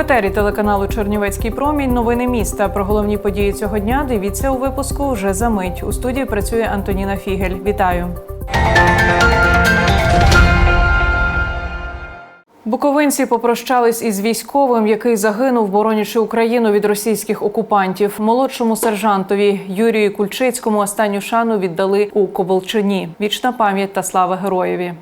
етері телеканалу Чернівецький промінь. Новини міста. Про головні події цього дня дивіться у випуску вже за мить. У студії працює Антоніна Фігель. Вітаю. Буковинці попрощались із військовим, який загинув, боронячи Україну від російських окупантів. Молодшому сержантові Юрію Кульчицькому останню шану віддали у Коболчині. Вічна пам'ять та слава героєві.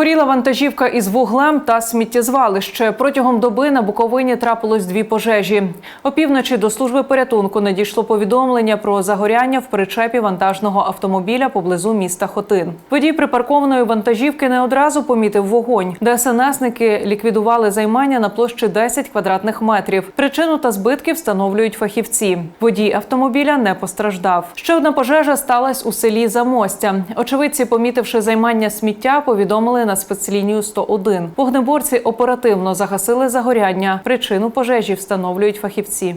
Горіла вантажівка із вуглем та сміттєзвалище. Протягом доби на Буковині трапилось дві пожежі. Опівночі до служби порятунку надійшло повідомлення про загоряння в причепі вантажного автомобіля поблизу міста Хотин. Водій припаркованої вантажівки не одразу помітив вогонь. ДСНСники ліквідували займання на площі 10 квадратних метрів. Причину та збитки встановлюють фахівці. Водій автомобіля не постраждав. Ще одна пожежа сталася у селі Замостя. Очевидці, помітивши займання сміття, повідомили на спецлінію 101. Вогнеборці оперативно загасили загоряння. Причину пожежі встановлюють фахівці.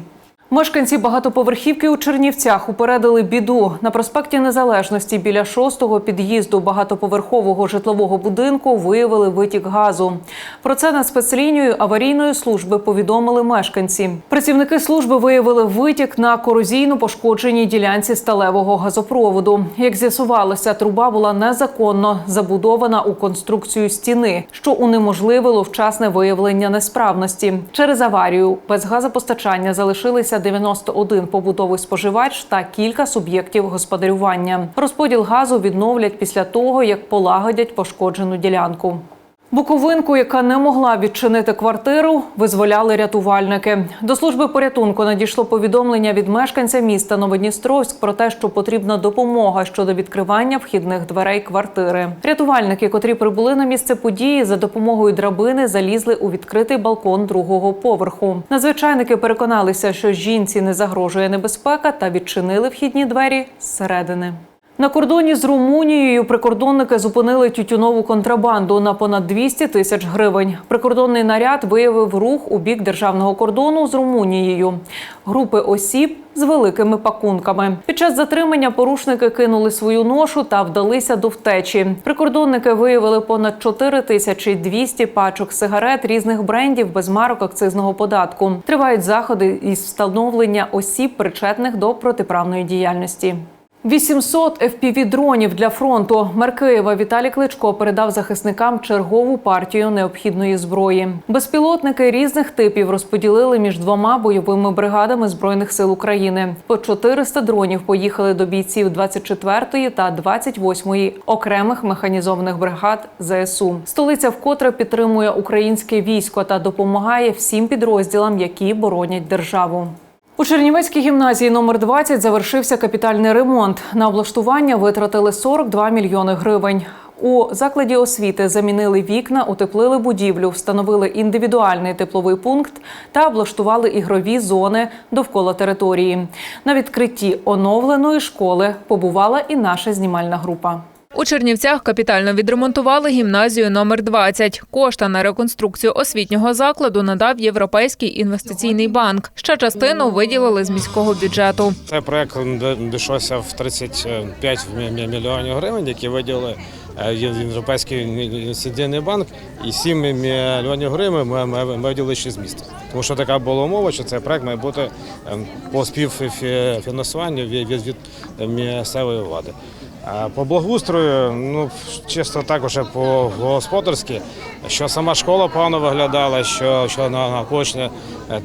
Мешканці багатоповерхівки у Чернівцях упередили біду. На проспекті Незалежності біля шостого під'їзду багатоповерхового житлового будинку виявили витік газу. Про це на спецлінію аварійної служби повідомили мешканці. Працівники служби виявили витік на корозійно пошкодженій ділянці сталевого газопроводу. Як з'ясувалося, труба була незаконно забудована у конструкцію стіни, що унеможливило вчасне виявлення несправності. Через аварію без газопостачання залишилися 91 побутовий споживач та кілька суб'єктів господарювання. Розподіл газу відновлять після того, як полагодять пошкоджену ділянку. Буковинку, яка не могла відчинити квартиру, визволяли рятувальники. До служби порятунку надійшло повідомлення від мешканця міста Новодністровськ про те, що потрібна допомога щодо відкривання вхідних дверей квартири. Рятувальники, котрі прибули на місце події, за допомогою драбини залізли у відкритий балкон другого поверху. Надзвичайники переконалися, що жінці не загрожує небезпека, та відчинили вхідні двері зсередини. На кордоні з Румунією прикордонники зупинили тютюнову контрабанду на понад 200 тисяч гривень. Прикордонний наряд виявив рух у бік державного кордону з Румунією. Групи осіб з великими пакунками. Під час затримання порушники кинули свою ношу та вдалися до втечі. Прикордонники виявили понад 4 тисячі 200 пачок сигарет різних брендів без марок акцизного податку. Тривають заходи із встановлення осіб, причетних до протиправної діяльності. 800 FPV-дронів для фронту. Мер Києва Віталій Кличко передав захисникам чергову партію необхідної зброї. Безпілотники різних типів розподілили між двома бойовими бригадами збройних сил України. По 400 дронів поїхали до бійців 24-ї та 28-ї окремих механізованих бригад ЗСУ. Столиця вкотре підтримує українське військо та допомагає всім підрозділам, які боронять державу. У Чернівецькій гімназії номер 20 завершився капітальний ремонт. На облаштування витратили 42 мільйони гривень. У закладі освіти замінили вікна, утеплили будівлю, встановили індивідуальний тепловий пункт та облаштували ігрові зони довкола території. На відкритті оновленої школи побувала і наша знімальна група. У Чернівцях капітально відремонтували гімназію номер 20. Кошти на реконструкцію освітнього закладу надав Європейський інвестиційний банк. Ще частину виділили з міського бюджету. Цей проект дійшовся в 35 мі- мільйонів гривень, які виділили е, Європейський інвестиційний банк, і 7 мільйонів гривень ми, виділили ще з міста. Тому що така була умова, що цей проект має бути ем, по співфінансуванню від місцевої влади. По благоустрою, ну чисто також по господарськи, що сама школа погано виглядала, що, що на навколишня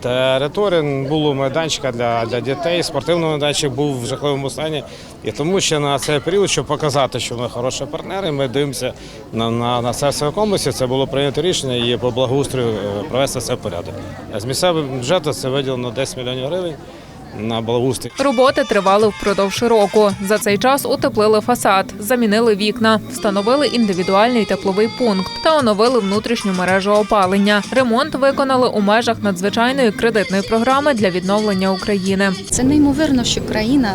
територія було майданчика для, для дітей, спортивний майданчик був в жахливому стані. І тому ще на цей період, щоб показати, що ми хороші партнери, ми дивимося на, на, на це все комплексі. Це було прийнято рішення і по благоустрою е, провести це в порядок. З місцевого бюджету це виділено 10 мільйонів гривень на благоустрій. Роботи тривали впродовж року. За цей час утеплили фасад, замінили вікна, встановили індивідуальний тепловий пункт та оновили внутрішню мережу опалення. Ремонт виконали у межах надзвичайної кредитної програми для відновлення України. Це неймовірно, що країна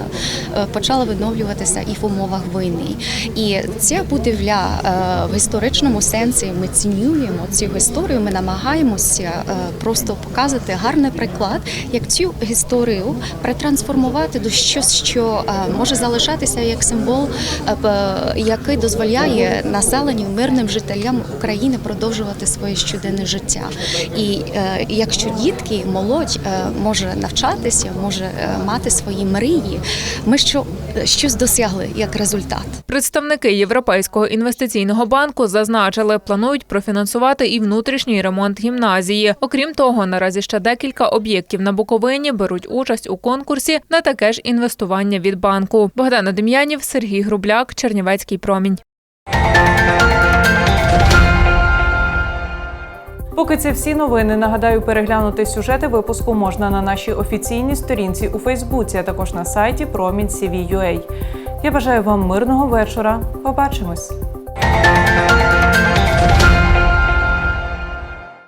е, почала відновлюватися і в умовах війни. І ця будівля е, в історичному сенсі ми цінюємо цю історію. Ми намагаємося е, просто показати гарний приклад, як цю історію перетрансформувати до щось, що е, може залишатися як символ, е, який дозволяє населенню, мирним жителям України продовжувати своє щоденне життя. І е, якщо дітки, молодь може навчатися, може мати свої мрії, ми що щось досягли як результат. Представники Європейського інвестиційного банку зазначили, планують профінансувати і внутрішній ремонт гімназії. Окрім того, наразі ще декілька об'єктів на Буковині беруть участь у конкурсі на таке ж інвестування від банку. Богдана Дем'янів, Сергій Грубляк, Чернівецький промінь. Поки це всі новини. Нагадаю, переглянути сюжети випуску можна на нашій офіційній сторінці у Фейсбуці, а також на сайті Промінь.CVUA. Я бажаю вам мирного вечора. Побачимось.